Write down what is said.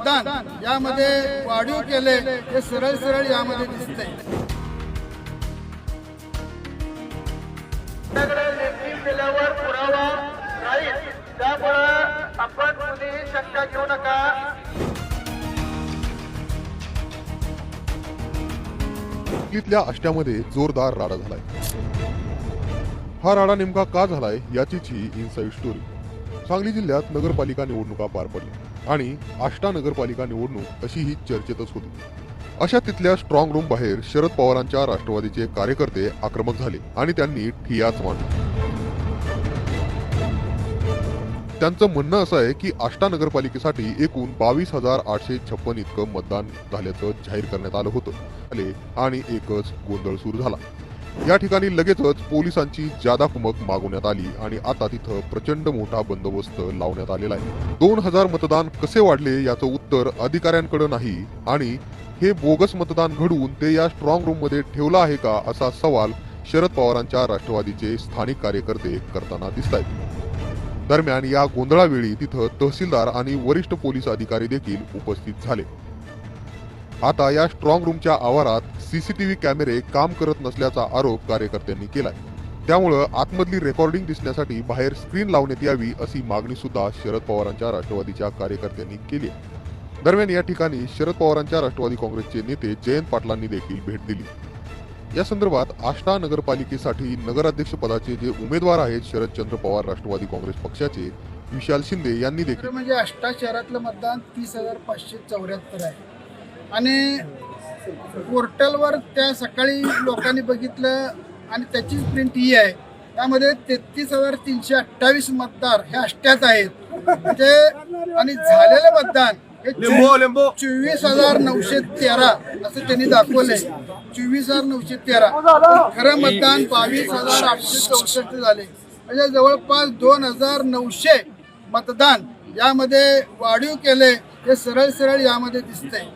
मतदान यामध्ये वाढीव केले हे सरळ सरळ यामध्ये लेखी केल्यावर पुरावा राहील. त्यामुळं आपण कुणीही शंका घेऊ नका. इथल्या आष्ट्यामध्ये जोरदार राडा झालाय. हा राडा नेमका का झालाय याचीच ही इनसाईड स्टोरी सांगली जिल्ह्यात नगरपालिका निवडणुका पार पडल्या. आणि आष्टा नगरपालिका निवडणूक अशी ही चर्चेतच होती. अशा तिथल्या स्ट्रॉंग रूम बाहेर शरद पवारांच्या राष्ट्रवादीचे कार्यकर्ते आक्रमक झाले आणि त्यांनी ठियाच मांडली. त्यांचं म्हणणं असं आहे की आष्टा नगरपालिकेसाठी एकूण बावीस हजार आठशे छप्पन इतकं मतदान झाल्याचं जाहीर करण्यात आलं होतं. आले आणि एकच गोंधळ सुरू झाला. या ठिकाणी लगेचच पोलिसांची जादा कुमक मागवण्यात आली आणि आता तिथं प्रचंड मोठा बंदोबस्त लावण्यात आलेला आहे. दोन हजार मतदान कसे वाढले याचं उत्तर अधिकाऱ्यांकडे नाही आणि हे बोगस मतदान घडवून ते या स्ट्रॉंग रूममध्ये ठेवलं आहे का असा सवाल शरद पवारांच्या राष्ट्रवादीचे स्थानिक कार्यकर्ते करताना दिसत आहेत दरम्यान या गोंधळावेळी तिथं तहसीलदार आणि वरिष्ठ पोलीस अधिकारी देखील उपस्थित झाले. आता या स्ट्रॉंग रूमच्या आवारात सीसीटीव्ही कॅमेरे काम करत नसल्याचा आरोप कार्यकर्त्यांनी केलाय. त्यामुळं आतमधली रेकॉर्डिंग दिसण्यासाठी बाहेर स्क्रीन लावण्यात यावी अशी मागणी सुद्धा शरद पवारांच्या राष्ट्रवादीच्या कार्यकर्त्यांनी केली आहे. दरम्यान या ठिकाणी शरद पवारांच्या राष्ट्रवादी काँग्रेसचे नेते जयंत पाटलांनी देखील भेट दिली. या संदर्भात आष्टा नगरपालिकेसाठी नगराध्यक्ष पदाचे जे उमेदवार आहेत शरदचंद्र पवार राष्ट्रवादी काँग्रेस पक्षाचे विशाल शिंदे यांनी देखील म्हणजे आष्टा शहरातलं मतदान तीस हजार पाचशे चौऱ्याहत्तर आहे. आणि पोर्टलवर त्या सकाळी लोकांनी बघितलं आणि त्याचीच प्रिंट ही आहे. त्यामध्ये तेहतीस हजार तीनशे अठ्ठावीस मतदार हे अष्ट्यात आहेत. म्हणजे आणि झालेलं मतदान हे चोवीस हजार नऊशे तेरा असं त्यांनी दाखवलंय. चोवीस हजार नऊशे तेरा. खरं मतदान बावीस हजार आठशे चौसष्ट झाले. म्हणजे जवळपास दोन हजार नऊशे मतदान यामध्ये वाढीव केले हे सरळ सरळ यामध्ये दिसतंय.